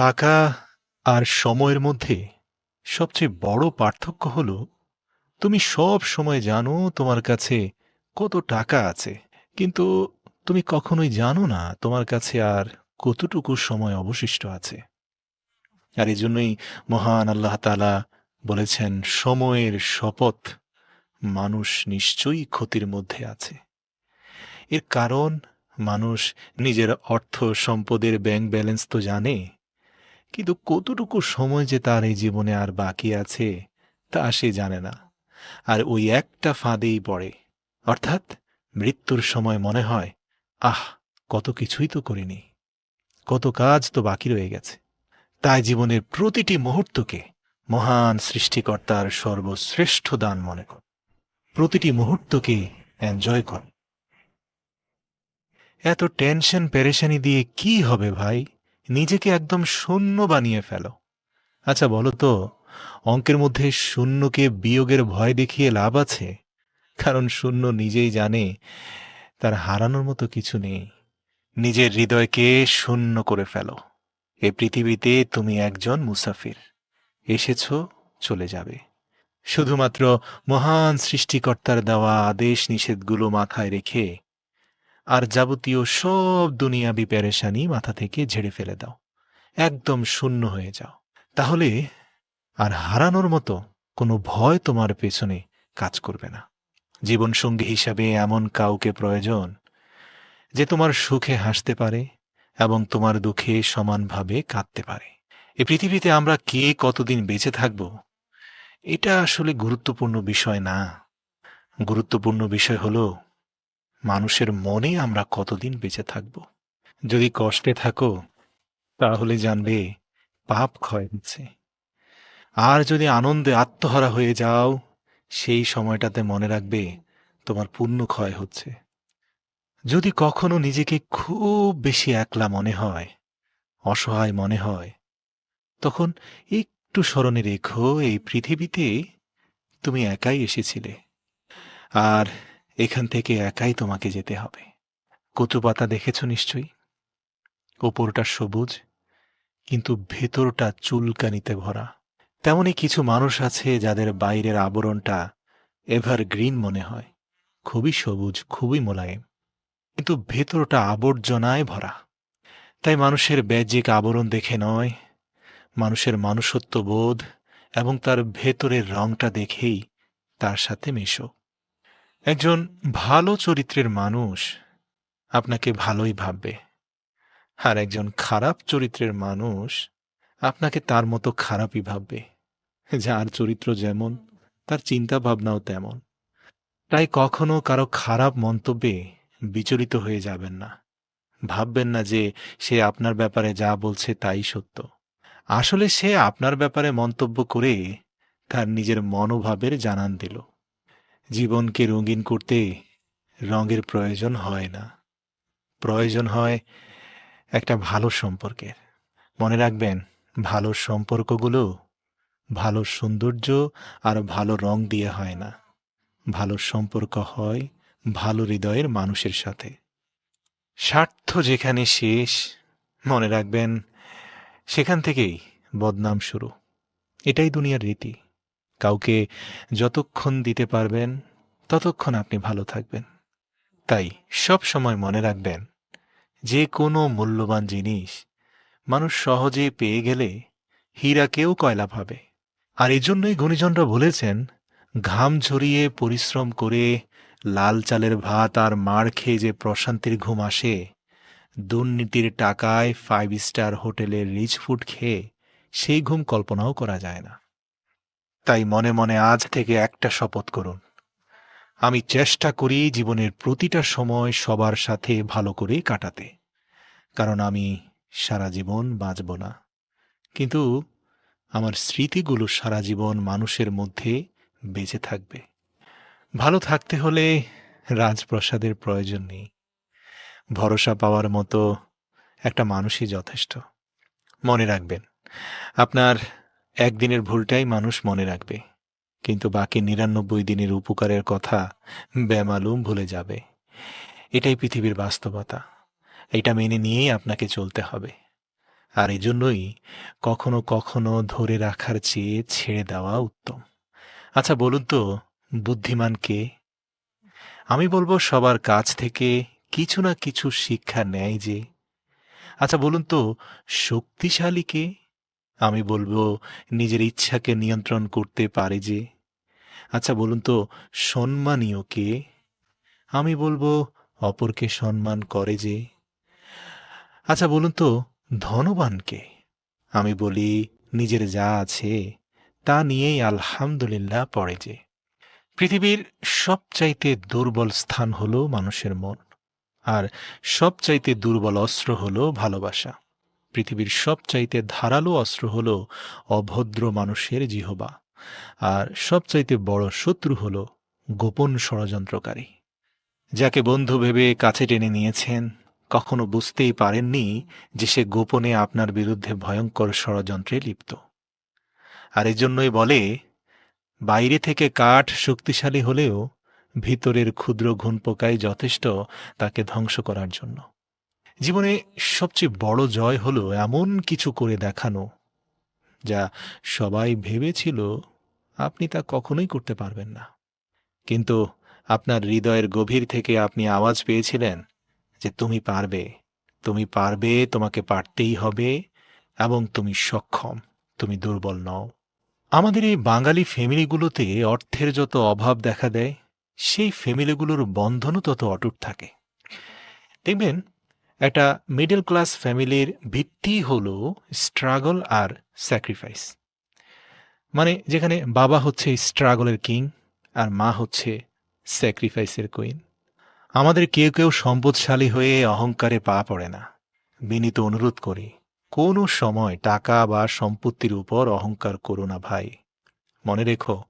টাকা আর সময়ের মধ্যে সবচেয়ে বড় পার্থক্য হল, তুমি সব সময় জানো তোমার কাছে কত টাকা আছে, কিন্তু তুমি কখনোই জানো না তোমার কাছে আর কতটুকু সময় অবশিষ্ট আছে। আর এই জন্যই মহান আল্লাহ তালা বলেছেন, সময়ের শপথ মানুষ নিশ্চয়ই ক্ষতির মধ্যে আছে। এর কারণ, মানুষ নিজের অর্থ সম্পদের ব্যাংক ব্যালেন্স তো জানে কিন্তু কতটুকু সময় যে তার এই জীবনে আর বাকি আছে, তা সে জানে না। আর ওই একটা ফাঁদেই পড়ে। অর্থাৎ মৃত্যুর সময় মনে হয়, আহ, কত কিছুই তো করিনি। কত কাজ তো বাকি রয়ে গেছে। তাই জীবনের প্রতিটি মুহূর্তকে মহান সৃষ্টিকর্তার সর্বশ্রেষ্ঠ দান মনে কর। প্রতিটি মুহূর্তকে এনজয় কর। এত টেনশন পেরেশানি দিয়ে কি হবে ভাই? নিজেকে একদম শূন্য বানিয়ে ফেলো। আচ্ছা বলো তো, অঙ্কের মধ্যে শূন্যকে বিয়োগের ভয় দেখিয়ে লাভ আছে? কারণ শূন্য নিজেই জানে তার হারানোর মতো কিছু নেই। নিজের হৃদয়কে শূন্য করে ফেলো। এ পৃথিবীতে তুমি একজন মুসাফির। এসেছ, চলে যাবে। শুধুমাত্র মহান সৃষ্টিকর্তার দেওয়া আদেশ নিষেধগুলো মাথায় রেখে আর যাবতীয় সব দুনিয়াবি পেরেশানি মাথা থেকে ঝেড়ে ফেলে দাও। একদম শূন্য হয়ে যাও। তাহলে আর হারানোর মতো কোনো ভয় তোমার পেছনে কাজ করবে না। জীবনসঙ্গী হিসাবে এমন কাউকে প্রয়োজন যে তোমার সুখে হাসতে পারে এবং তোমার দুঃখে সমানভাবে কাঁদতে পারে। এ পৃথিবীতে আমরা কে কতদিন বেঁচে থাকব, এটা আসলে গুরুত্বপূর্ণ বিষয় না। গুরুত্বপূর্ণ বিষয় হলো মানুষের মনে আমরা কতদিন বেঁচে থাকব? যদি কষ্টে থাকো, তাহলে জানবে পাপ ক্ষয় হচ্ছে। আর যদি আনন্দে আত্মহারা হয়ে যাও, সেই সময়টাতে মনে রাখবে তোমার পুণ্য ক্ষয় হচ্ছে। যদি কখনো নিজেকে খুব বেশি একলা মনে হয়, অসহায় মনে হয়, তখন একটু স্মরণে রেখো, এই পৃথিবীতে তুমি একাই এসেছিলে। আর এখান থেকে একাই তোমাকে যেতে হবে। কচু পাতা দেখেছ নিশ্চয়ই? ওপরটা সবুজ, কিন্তু ভেতরটা চুলকানিতে ভরা। তেমনই কিছু মানুষ আছে যাদের বাইরের আবরণটা এভার গ্রিন মনে হয়। খুবই সবুজ, খুবই মোলায়েম, কিন্তু ভেতরটা আবর্জনায় ভরা। তাই মানুষের ব্যাজিক আবরণ দেখে নয়, মানুষের মানুষত্ব বোধ এবং তার ভেতরের রংটা দেখেই তার সাথে মেশো। একজন ভালো চরিত্রের মানুষ আপনাকে ভালোই ভাববে। আর একজন খারাপ চরিত্রের মানুষ আপনাকে তার মতো খারাপই ভাববে। যার চরিত্র যেমন, তার চিন্তা ভাবনাও তেমন। তাই কখনো কারও খারাপ মন্তব্যে বিচলিত হয়ে যাবেন না। ভাববেন না যে সে আপনার ব্যাপারে যা বলছে তাই সত্য। আসলে সে আপনার ব্যাপারে মন্তব্য করে তার নিজের মনোভাবের জানান দিল। জীবনকে রঙিন করতে রঙের প্রয়োজন হয় না। প্রয়োজন হয় একটা ভালো সম্পর্কের। মনে রাখবেন, ভালো সম্পর্কগুলো ভালো সৌন্দর্য আর ভালো রং দিয়ে হয় না। ভালো সম্পর্ক হয় ভালো হৃদয়ের মানুষের সাথে। স্বার্থ যেখানে শেষ, মনে রাখবেন, সেখান থেকেই বদনাম শুরু। এটাই দুনিয়ার রীতি। কাউকে যতক্ষণ দিতে পারবেন, ততক্ষণ আপনি ভালো থাকবেন। তাই সব সময় মনে রাখবেন, যে কোনো মূল্যবান জিনিস মানুষ সহজে পেয়ে গেলে হীরাকেও কয়লা ভাবে আর এজন্যই গুণীজনরা বলেছেন, ঘাম ঝরিয়ে পরিশ্রম করে লাল চালের ভাত আর মার খেয়ে যে প্রশান্তির ঘুম আসে, দুর্নীতির টাকায় ফাইভ স্টার হোটেলের রিচ ফুড খেয়ে সেই ঘুম কল্পনাও করা যায় না। তাই মনে মনে আজ থেকে একটা শপথ করুন। আমি চেষ্টা করি জীবনের প্রতিটা সময় সবার সাথে ভালো করে কাটাতে। কারণ আমি সারা জীবন বাঁচব না। কিন্তু আমার স্মৃতিগুলো সারা জীবন মানুষের মধ্যে বেঁচে থাকবে। ভালো থাকতে হলে রাজপ্রসাদের প্রয়োজন নেই। ভরসা পাওয়ার মতো একটা মানুষই যথেষ্ট। মনে রাখবেন, আপনার একদিনের ভুলটাই মানুষ মনে রাখবে, কিন্তু বাকি নিরানব্বই দিনের উপকারের কথা বেমালুম ভুলে যাবে। এটাই পৃথিবীর বাস্তবতা। এটা মেনে নিয়েই আপনাকে চলতে হবে। আর এজন্যই কখনো কখনো ধরে রাখার চেয়ে ছেড়ে দেওয়া উত্তম। আচ্ছা বলুন তো, বুদ্ধিমান কে? আমি বলব সবার কাছ থেকে কিছু না কিছু শিক্ষা নেয় যে আচ্ছা বলুন তো, শক্তিশালী কে? আমি বলব, নিজের ইচ্ছাকে নিয়ন্ত্রণ করতে পারে যে। আচ্ছা বলুন তো, সম্মানীয় কে? আমি বলব, অপরকে সম্মান করে যে। আচ্ছা বলুন তো ধনবানকে আমি বলি, নিজের যা আছে, তা নিয়েই আলহামদুলিল্লাহ পড়ে যে। পৃথিবীর সবচাইতে দুর্বল স্থান হলো মানুষের মন, আর সবচাইতে দুর্বল অস্ত্র হলো ভালোবাসা। পৃথিবীর সবচাইতে ধারালো অস্ত্র হল অভদ্র মানুষের জিহবা, আর সবচাইতে বড় শত্রু হল গোপন ষড়যন্ত্রকারী। যাকে বন্ধু ভেবে কাছে টেনে নিয়েছেন, কখনো বুঝতেই পারেননি যে সে গোপনে আপনার বিরুদ্ধে ভয়ঙ্কর ষড়যন্ত্রে লিপ্ত। আর এজন্যই বলে, বাইরে থেকে কাঠ শক্তিশালী হলেও ভিতরের ক্ষুদ্র ঘুণ পোকাই যথেষ্ট তাকে ধ্বংস করার জন্য। জীবনে সবচেয়ে বড় জয় হলো এমন কিছু করে দেখানো, যা সবাই ভেবেছিল আপনি তা কখনোই করতে পারবেন না। কিন্তু আপনার হৃদয়ের গভীর থেকে আপনি আওয়াজ পেয়েছিলেন যে তুমি পারবে তুমি পারবে, তোমাকে পারতেই হবে এবং তুমি সক্ষম, তুমি দুর্বল নও। আমাদের এই বাঙালি ফ্যামিলিগুলোতে অর্থের যত অভাব দেখা দেয়, সেই ফ্যামিলিগুলোর বন্ধনও তত অটুট থাকে। দেখবেন একটা মিডল ক্লাস ফ্যামিলির ভিত্তি হলো স্ট্রাগল আর স্যাক্রিফাইস মানে যেখানে বাবা হচ্ছে স্ট্রাগলের কিং আর মা হচ্ছে স্যাক্রিফাইসের কুইন আমাদের কেউ কেউ সম্পদশালী হয়ে অহংকারে পা পড়ে না। বিনীত অনুরোধ করি, কোনো সময় টাকা বা সম্পত্তির উপর অহংকার করো না ভাই। মনে রেখো,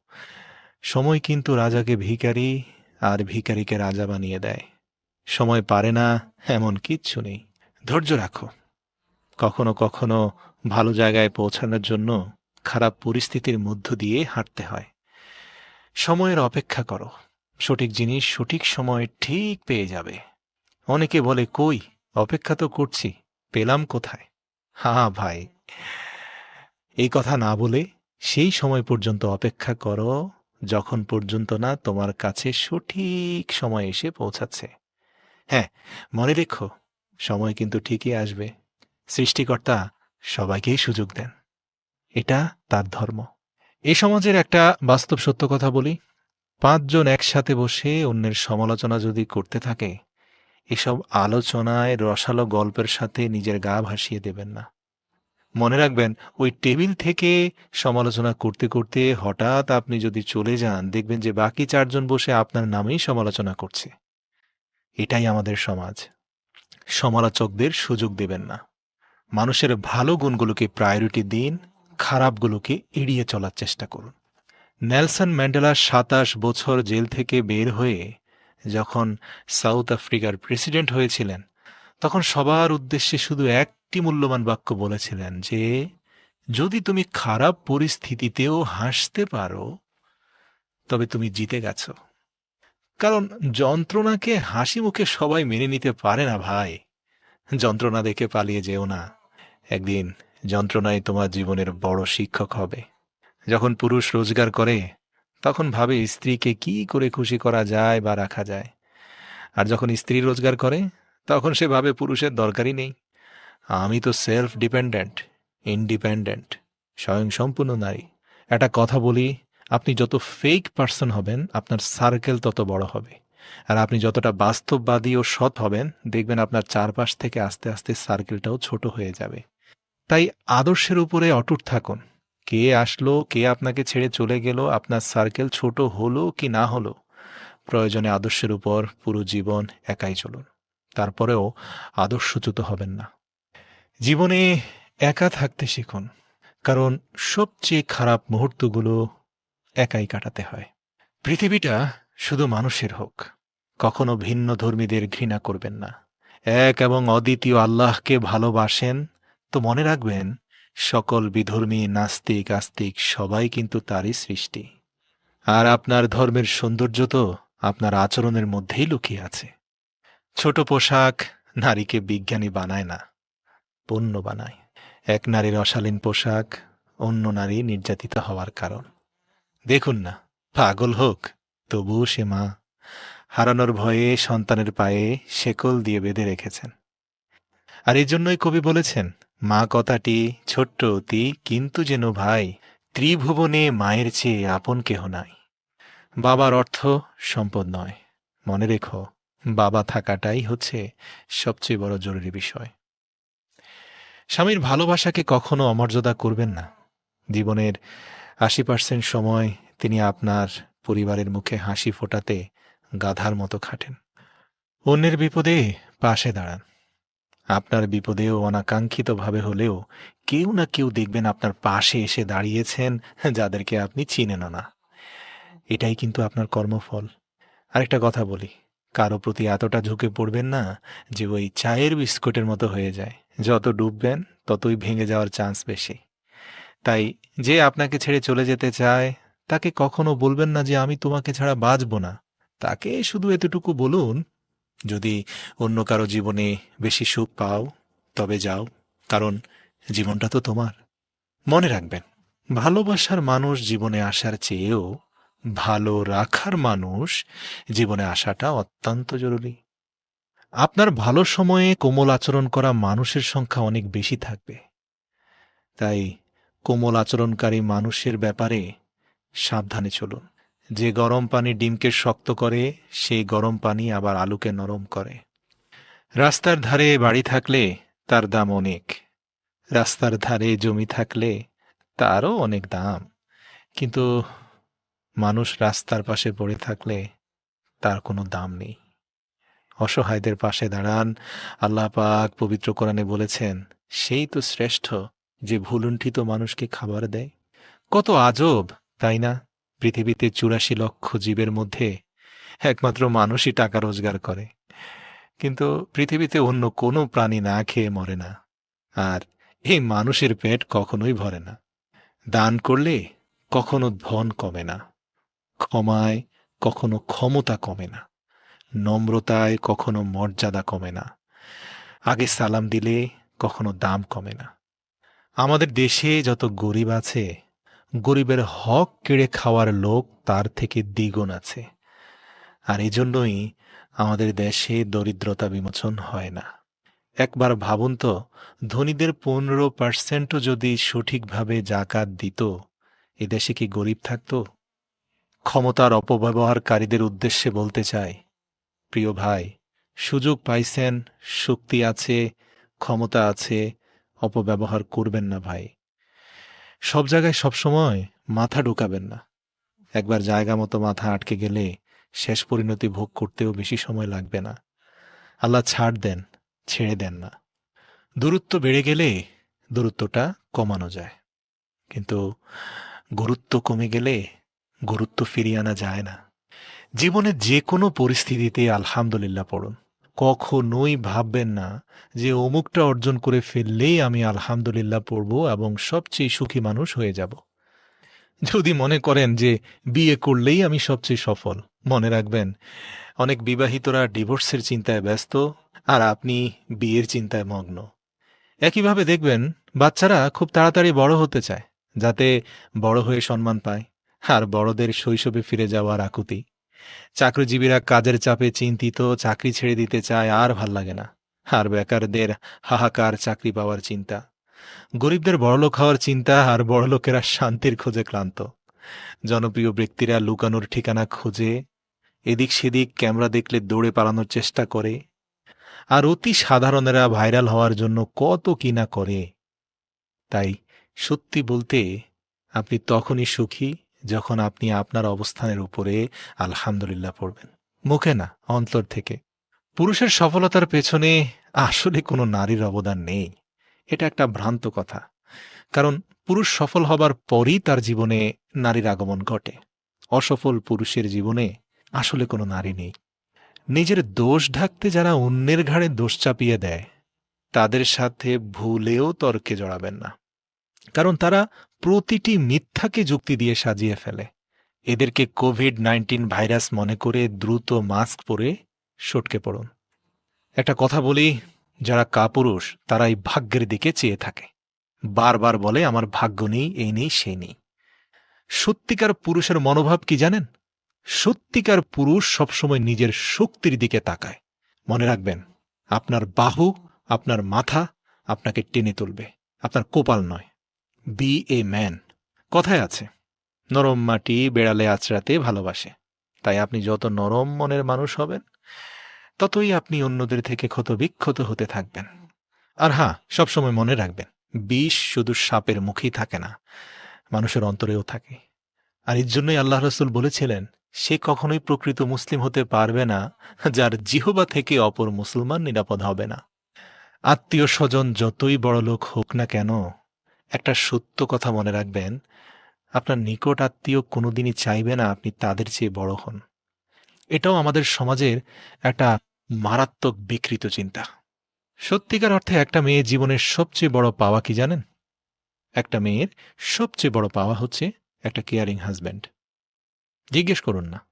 সময় কিন্তু রাজাকে ভিখারি আর ভিখারিকে রাজা বানিয়ে দেয়। সময় পারে না, এমন কিচ্ছু নেই। ধৈর্য রাখো। কখনো কখনো ভালো জায়গায় পৌঁছানোর জন্য খারাপ পরিস্থিতির মধ্য দিয়ে হাঁটতে হয়। সময়ের অপেক্ষা করো। সঠিক জিনিস সঠিক সময় ঠিক পেয়ে যাবে। অনেকে বলে, কই, অপেক্ষা তো করছি, পেলাম কোথায়? হা, ভাই, এই কথা না বলে সেই সময় পর্যন্ত অপেক্ষা করো, যখন পর্যন্ত না তোমার কাছে সঠিক সময় এসে পৌঁছাচ্ছে। হ্যাঁ মনে রেখো, সময় কিন্তু ঠিকই আসবে। সৃষ্টিকর্তা সবাইকেই সুযোগ দেন। এটা তার ধর্ম। এ সমাজের একটা বাস্তব সত্য কথা বলি। পাঁচজন একসাথে বসে অন্যের সমালোচনা যদি করতে থাকে, এসব আলোচনায় রসালো গল্পের সাথে নিজের গা ভাসিয়ে দেবেন না। মনে রাখবেন, ওই টেবিল থেকে সমালোচনা করতে করতে হঠাৎ আপনি যদি চলে যান, দেখবেন যে বাকি চারজন বসে আপনার নামেই সমালোচনা করছে। এটাই আমাদের সমাজ। সমালোচকদের সুযোগ দেবেন না। মানুষের ভালো গুণগুলোকে প্রায়োরিটি দিন খারাপগুলোকে এড়িয়ে চলার চেষ্টা করুন। নেলসন ম্যান্ডেলা সাতাশ বছর জেল থেকে বের হয়ে যখন সাউথ আফ্রিকার প্রেসিডেন্ট হয়েছিলেন, তখন সবার উদ্দেশ্যে শুধু একটি মূল্যবান বাক্য বলেছিলেন যে, যদি তুমি খারাপ পরিস্থিতিতেও হাসতে পারো, তবে তুমি জিতে গেছো। কারণ যন্ত্রণাকে হাসি মুখে সবাই মেনে নিতে পারে না ভাই। যন্ত্রণা দেখে পালিয়ে যেও না। একদিন যন্ত্রণাই তোমার জীবনের বড় শিক্ষক হবে। যখন পুরুষ রোজগার করে, তখন ভাবে স্ত্রীকে কি করে খুশি করা যায় বা রাখা যায়। আর যখন স্ত্রী রোজগার করে, তখন সে ভাবে পুরুষের দরকারই নেই। আমি তো সেলফ ডিপেন্ডেন্ট ইন্ডিপেন্ডেন্ট স্বয়ং সম্পূর্ণ নারী। একটা কথা বলি আপনি যত ফেক পার্সন হবেন, আপনার সার্কেল তত বড় হবে। আর আপনি যতটা বাস্তববাদী ও সৎ হবেন, দেখবেন আপনার চারপাশ থেকে আস্তে আস্তে সার্কেলটাও ছোট হয়ে যাবে। তাই আদর্শের উপরে অটুট থাকুন। কে আসলো, কে আপনাকে ছেড়ে চলে গেল, আপনার সার্কেল ছোট হলো কি না হলো, প্রয়োজনে আদর্শের উপর পুরো জীবন একাই চলুন। তারপরেও আদর্শচ্যুত হবেন না। জীবনে একা থাকতে শিখুন। কারণ সবচেয়ে খারাপ মুহূর্তগুলো একাই কাটাতে হয়। পৃথিবীটা শুধু মানুষের হোক, কখনো ভিন্ন ধর্মীদের ঘৃণা করবেন না। এক এবং অদ্বিতীয় আল্লাহকে ভালোবাসেন তো মনে রাখবেন, সকল বিধর্মী, নাস্তিক, আস্তিক সবাই কিন্তু তারই সৃষ্টি। আর আপনার ধর্মের সৌন্দর্য তো আপনার আচরণের মধ্যেই লুকিয়ে আছে। ছোট পোশাক নারীকে বিজ্ঞানী বানায় না, পণ্য বানায়। এক নারীর অশালীন পোশাক অন্য নারী নির্যাতিত হওয়ার কারণ। দেখুন না, পাগল হোক, তবুও সে মা। হারানোর ভয়ে সন্তানের পায়ে শেকল দিয়ে বেঁধে রেখেছেন। আর এই জন্যই কবি বলেছেন, মা কথাটি ছোট্ট অতি, কিন্তু যেন ভাই, ত্রিভুবনে মায়ের চেয়ে আপন কেহ নাই। বাবার অর্থ সম্পদ নয়। মনে রেখো, বাবা থাকাটাই হচ্ছে সবচেয়ে বড় জরুরি বিষয়। স্বামীর ভালোবাসাকে কখনো অমর্যাদা করবেন না। জীবনের আশি পার্সেন্ট সময় তিনি আপনার পরিবারের মুখে হাসি ফোটাতে গাধার মতো খাটেন। অন্যের বিপদে পাশে দাঁড়ান। আপনার বিপদেও অনাকাঙ্ক্ষিতভাবে হলেও কেউ না কেউ দেখবেন আপনার পাশে এসে দাঁড়িয়েছেন, যাদেরকে আপনি চিনেন না। এটাই কিন্তু আপনার কর্মফল। আরেকটা কথা বলি, কারও প্রতি এতটা ঝুঁকে পড়বেন না যে ওই চায়ের বিস্কুটের মতো হয়ে যায়। যত ডুববেন, ততই ভেঙে যাওয়ার চান্স বেশি। তাই যে আপনাকে ছেড়ে চলে যেতে চায়, তাকে কখনো বলবেন না যে আমি তোমাকে ছাড়া বাঁচব না। তাকে শুধু এতটুকু বলুন, যদি অন্য কারও জীবনে বেশি সুখ পাও, তবে যাও, কারণ জীবনটা তো তোমার। মনে রাখবেন, ভালোবাসার মানুষ জীবনে আসার চেয়েও ভালো রাখার মানুষ জীবনে আসাটা অত্যন্ত জরুরি। আপনার ভালো সময়ে কোমল আচরণ করা মানুষের সংখ্যা অনেক বেশি থাকবে। তাই কোমল আচরণকারী মানুষের ব্যাপারে সাবধানে চলুন। যে গরম পানি ডিমকে শক্ত করে সেই গরম পানি আবার আলুকে নরম করে। রাস্তার ধারে বাড়ি থাকলে তার দাম অনেক। রাস্তার ধারে জমি থাকলে তারও অনেক দাম। কিন্তু মানুষ রাস্তার পাশে পড়ে থাকলে তার কোনো দাম নেই। অসহায়দের পাশে দাঁড়ান। আল্লাহ পাক পবিত্র কোরআনে বলেছেন, সেই তো শ্রেষ্ঠ যে ভুলুণ্ঠিত মানুষকে খাবার দেয়? কত আজব, তাই না? পৃথিবীতে চুরাশি লক্ষ জীবের মধ্যে একমাত্র মানুষই টাকা রোজগার করে। কিন্তু পৃথিবীতে অন্য কোনো প্রাণী না খেয়ে মরে না। আর এই মানুষের পেট কখনোই ভরে না। দান করলে কখনো ধন কমে না। ক্ষমায় কখনো ক্ষমতা কমে না। নম্রতায় কখনো মর্যাদা কমে না। আগে সালাম দিলে কখনো দাম কমে না। আমাদের দেশে যত গরিব আছে, গরিবের হক কেড়ে খাওয়ার লোক তার থেকে দ্বিগুণ আছে। আর এজন্যই আমাদের দেশে দরিদ্রতা বিমোচন হয় না। একবার ভাবুন তো, ধনীদের পনেরো পার্সেন্টও যদি সঠিকভাবে জাকাত দিত, এ দেশে কি গরিব থাকতো? ক্ষমতার অপব্যবহারকারীদের উদ্দেশ্যে বলতে চাই, প্রিয় ভাই, সুযোগ পাইছেন, শক্তি আছে, ক্ষমতা আছে অপব্যবহার করবেন না ভাই। সব জায়গায় সবসময় মাথা ঢুকাবেন না। একবার জায়গা মতো মাথা আটকে গেলে শেষ পরিণতি ভোগ করতেও বেশি সময় লাগবে না। আল্লাহ ছাড় দেন, ছেড়ে দেন না। দূরত্ব বেড়ে গেলে দূরত্বটা কমানো যায়। কিন্তু গুরুত্ব কমে গেলে গুরুত্ব ফিরিয়ে আনা যায় না। জীবনে যে কোনো পরিস্থিতিতে আলহামদুলিল্লাহ পড়ুন। কখনোই ভাববেন না যে অমুকটা অর্জন করে ফেললেই আমি আলহামদুলিল্লাহ পড়ব এবং সবচেয়ে সুখী মানুষ হয়ে যাব। যদি মনে করেন যে বিয়ে করলেই আমি সবচেয়ে সফল, মনে রাখবেন, অনেক বিবাহিতরা ডিভোর্সের চিন্তায় ব্যস্ত আর আপনি বিয়ের চিন্তায় মগ্ন। একইভাবে দেখবেন, বাচ্চারা খুব তাড়াতাড়ি বড় হতে চায়, যাতে বড় হয়ে সম্মান পায় আর বড়দের শৈশবে ফিরে যাওয়ার আকুতি। চাকরিজীবীরা কাজের চাপে চিন্তিত, চাকরি ছেড়ে দিতে চায় আর ভালো লাগে না। আর বেকারদের হাহাকার, চাকরি পাওয়ার চিন্তা। গরিবদের বড়লোক হওয়ার চিন্তা আর বড়লোকেরা শান্তির খোঁজে ক্লান্ত। জনপ্রিয় ব্যক্তিরা লুকানোর ঠিকানা খোঁজে, এদিক সেদিক ক্যামেরা দেখলে দৌড়ে পালানোর চেষ্টা করে। আর অতি সাধারণেরা ভাইরাল হওয়ার জন্য কত কি না করে। তাই সত্যি বলতে আপনি তখনই সুখী যখন আপনি আপনার অবস্থানের উপরে আলহামদুলিল্লাহ পড়বেন। মুখে না, অন্তর থেকে। পুরুষের সফলতার পেছনে আসলে কোনো নারীর অবদান নেই। এটা একটা ভ্রান্ত কথা। কারণ পুরুষ সফল হবার পরই তার জীবনে নারীর আগমন ঘটে। অসফল পুরুষের জীবনে আসলে কোনো নারী নেই। নিজের দোষ ঢাকতে যারা অন্যের ঘাড়ে দোষ চাপিয়ে দেয়, তাদের সাথে ভুলেও তর্কে জড়াবেন না। কারণ তারা প্রতিটি মিথ্যাকে যুক্তি দিয়ে সাজিয়ে ফেলে। এদেরকে কোভিড নাইন্টিন ভাইরাস মনে করে দ্রুত মাস্ক পরে সটকে পড়ুন। একটা কথা বলি, যারা কাপুরুষ, তারাই ভাগ্যের দিকে চেয়ে থাকে। বারবার বলে, আমার ভাগ্য নেই, এই নেই, সেই নেই। সত্যিকার পুরুষের মনোভাব কি জানেন? সত্যিকার পুরুষ সবসময় নিজের শক্তির দিকে তাকায়। মনে রাখবেন, আপনার বাহু, আপনার মাথা আপনাকে টেনে তুলবে। আপনার কোপাল নয়। বি এ ম্যান কথায় আছে, নরম মাটি বেড়ালে আছড়াতে ভালোবাসে, তাই আপনি যত নরম মনের মানুষ হবেন, ততই আপনি অন্যদের থেকে ক্ষত বিক্ষত হতে থাকবেন। আর হ্যাঁ সবসময় মনে রাখবেন, বিষ শুধু সাপের মুখেই থাকে না, মানুষের অন্তরেও থাকে। আর এর জন্যই আল্লাহ রসুল বলেছিলেন, সে কখনোই প্রকৃত মুসলিম হতে পারবে না, যার জিহবা থেকে অপর মুসলমান নিরাপদ হবে না। আত্মীয় স্বজন যতই বড় লোক হোক না কেন একটা সত্য কথা মনে রাখবেন, আপনার নিকট আত্মীয় কোনোদিনই চাইবে না আপনি তাদের চেয়ে বড় হন। এটাও আমাদের সমাজের একটা মারাত্মক বিকৃত চিন্তা। সত্যিকার অর্থে একটা মেয়ের জীবনের সবচেয়ে বড় পাওয়া কি জানেন? একটা মেয়ের সবচেয়ে বড় পাওয়া হচ্ছে একটা কেয়ারিং হাজব্যান্ড জিজ্ঞেস করুন না।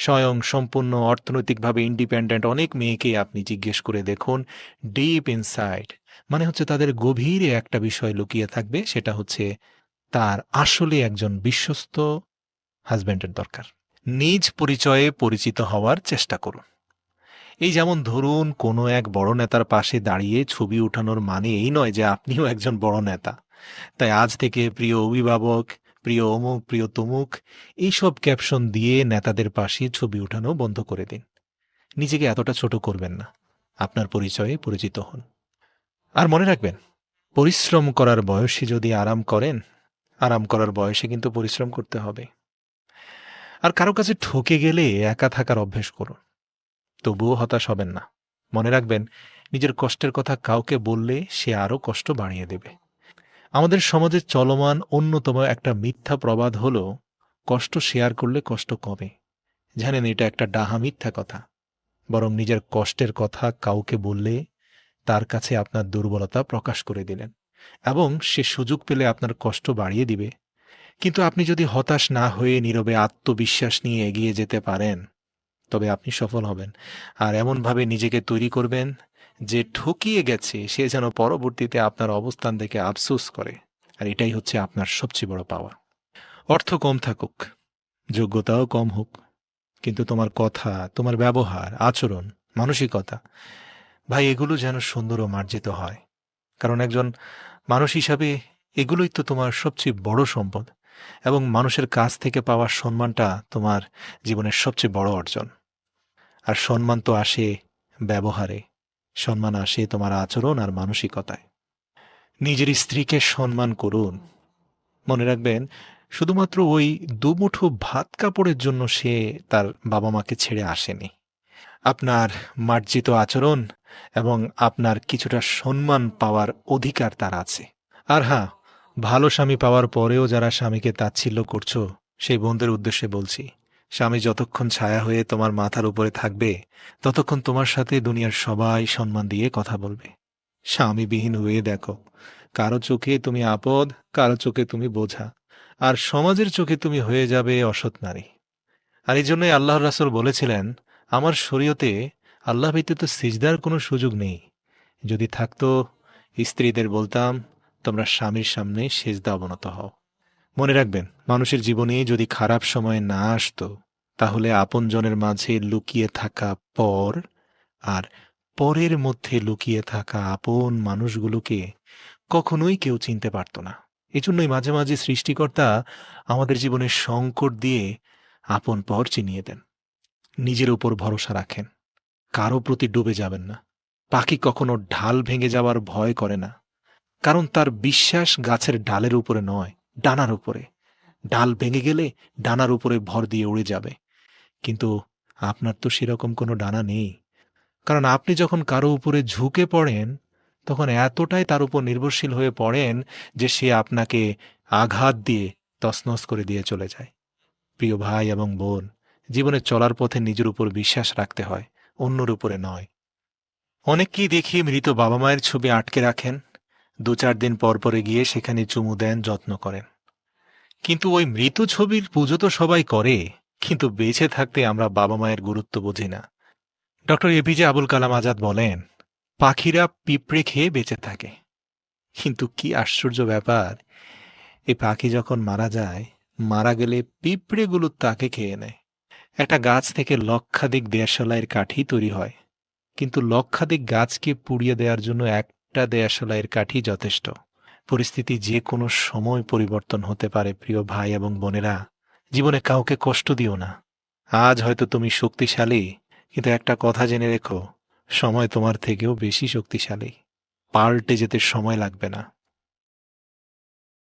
স্বয়ং সম্পূর্ণ অর্থনৈতিকভাবে ইন্ডিপেন্ডেন্ট অনেক মেয়েকে আপনি জিজ্ঞেস করে দেখুন ডিপ ইনসাইড মানে হচ্ছে তাদের গভীরে একটা বিষয় লুকিয়ে থাকবে, সেটা হচ্ছে তার আসলে একজন বিশ্বস্ত হাজব্যান্ডের দরকার। নিজ পরিচয়ে পরিচিত হওয়ার চেষ্টা করুন। এই যেমন ধরুন, কোনো এক বড় নেতার পাশে দাঁড়িয়ে ছবি উঠানোর মানে এই নয় যে আপনিও একজন বড় নেতা। তাই আজ থেকে প্রিয় অভিভাবক প্রিয় অমুক প্রিয় তমুক, এইসব ক্যাপশন দিয়ে নেতাদের পাশে ছবি উঠানো বন্ধ করে দিন। নিজেকে এতটা ছোট করবেন না। আপনার পরিচয়ে পরিচিত হন। আর মনে রাখবেন, পরিশ্রম করার বয়সে যদি আরাম করেন, আরাম করার বয়সে কিন্তু পরিশ্রম করতে হবে। আর কারও কাছে ঠকে গেলে একা থাকার অভ্যেস করুন। তবুও হতাশ হবেন না। মনে রাখবেন, নিজের কষ্টের কথা কাউকে বললে সে আরও কষ্ট বাড়িয়ে দেবে। আমাদের সমাজে চলমান অন্যতম একটা মিথ্যা প্রবাদ হল, কষ্ট শেয়ার করলে কষ্ট কমে। জানেন, এটা একটা ডাহা মিথ্যা কথা। বরং নিজের কষ্টের কথা কাউকে বললে তার কাছে আপনার দুর্বলতা প্রকাশ করে দিলেন এবং সে সুযোগ পেলে আপনার কষ্ট বাড়িয়ে দিবে। কিন্তু আপনি যদি হতাশ না হয়ে নীরবে আত্মবিশ্বাস নিয়ে এগিয়ে যেতে পারেন, তবে আপনি সফল হবেন। আর এমনভাবে নিজেকে তৈরি করবেন যে ঠকিয়ে গেছে, সে যেন পরবর্তীতে আপনার অবস্থান দেখে আফসোস করে। আর এটাই হচ্ছে আপনার সবচেয়ে বড় পাওয়া। অর্থ কম থাকুক, যোগ্যতাও কম হোক। কিন্তু তোমার কথা, তোমার ব্যবহার, আচরণ, মানসিকতা, ভাই, এগুলো যেন সুন্দর ও মার্জিত হয়। কারণ একজন মানুষ হিসাবে এগুলোই তো তোমার সবচেয়ে বড় সম্পদ এবং মানুষের কাছ থেকে পাওয়া সম্মানটা তোমার জীবনের সবচেয়ে বড় অর্জন। আর সম্মান তো আসে ব্যবহারে। সম্মান আসে তোমার আচরণ আর মানসিকতায়। নিজের স্ত্রীকে সম্মান করুন। মনে রাখবেন, শুধুমাত্র ওই দুমুঠো ভাত কাপড়ের জন্য সে তার বাবা মাকে ছেড়ে আসেনি। আপনার মার্জিত আচরণ এবং আপনার কিছুটা সম্মান পাওয়ার অধিকার তার আছে। আর হ্যাঁ ভালো স্বামী পাওয়ার পরেও যারা স্বামীকে তাচ্ছিল্য করছ, সেই বন্ধুদের উদ্দেশ্যে বলছি স্বামী যতক্ষণ ছায়া হয়ে তোমার মাথার উপরে থাকবে, ততক্ষণ তোমার সাথে দুনিয়ার সবাই সম্মান দিয়ে কথা বলবে। স্বামীবিহীন হয়ে দেখো, কারও চোখে তুমি আপদ, কারও চোখে তুমি বোঝা, আর সমাজের চোখে তুমি হয়ে যাবে অসৎ নারী। আর এই জন্যই আল্লাহ রাসুল বলেছিলেন, আমার শরীয়তে আল্লাহ ব্যতীত সিজদার কোনো সুযোগ নেই। যদি থাকতো, স্ত্রীদের বলতাম, তোমরা স্বামীর সামনে সেজদা অবনত হও। মনে রাখবেন, মানুষের জীবনে যদি খারাপ সময় না আসতো, তাহলে আপনজনের মাঝে লুকিয়ে থাকা পর আর পরের মধ্যে লুকিয়ে থাকা আপন মানুষগুলোকে কখনোই কেউ চিনতে পারত না। এজন্যই মাঝে মাঝে সৃষ্টিকর্তা আমাদের জীবনে সংকট দিয়ে আপন পর চিনিয়ে দেন। নিজের উপর ভরসা রাখেন। কারও প্রতি ডুবে যাবেন না। পাখি কখনো ঢাল ভেঙে যাওয়ার ভয় করে না। কারণ তার বিশ্বাস গাছের ডালের উপরে নয়। ডানার উপরে। ডাল ভেঙে গেলে ডানার উপরে ভর দিয়ে উড়ে যাবে। কিন্তু আপনার তো সেরকম কোনো ডানা নেই। কারণ আপনি যখন কারও উপরে ঝুঁকে পড়েন, তখন এতটাই তার উপর নির্ভরশীল হয়ে পড়েন যে সে আপনাকে আঘাত দিয়ে তছনছ করে দিয়ে চলে যায়। প্রিয় ভাই এবং বোন, জীবনে চলার পথে নিজের উপর বিশ্বাস রাখতে হয়, অন্যর উপরে নয়। অনেককেই দেখি মৃত বাবা মায়ের ছবি আটকে রাখেন। দু চার দিন পর পরে গিয়ে সেখানে চুমু দেন, যত্ন করেন। কিন্তু ওই মৃত ছবির পুজো তো সবাই করে, কিন্তু বেঁচে থাকতে আমরা বাবা মায়ের গুরুত্ব বুঝি না। ডক্টর এপিজে আবুল কালাম আজাদ বলেন, পাখিরা পিঁপড়ে খেয়ে বেঁচে থাকে। কিন্তু কি আশ্চর্য ব্যাপার এই পাখি যখন মারা যায়, মারা গেলে পিঁপড়েগুলো তাকে খেয়ে নেয়। একটা গাছ থেকে লক্ষাধিক দেয়াশালাইয়ের কাঠি তৈরি হয়। কিন্তু লক্ষাধিক গাছকে পুড়িয়ে দেওয়ার জন্য একটা দেয়াশালাইয়ের কাঠি যথেষ্ট। পরিস্থিতি যে কোনো সময় পরিবর্তন হতে পারে, প্রিয় ভাই এবং বোনেরা। জীবনে কাউকে কষ্ট দিও না। আজ হয়তো তুমি শক্তিশালী, কিন্তু একটা কথা জেনে রেখো, সময় তোমার থেকেও বেশি শক্তিশালী। পাল্টে যেতে সময় লাগবে না।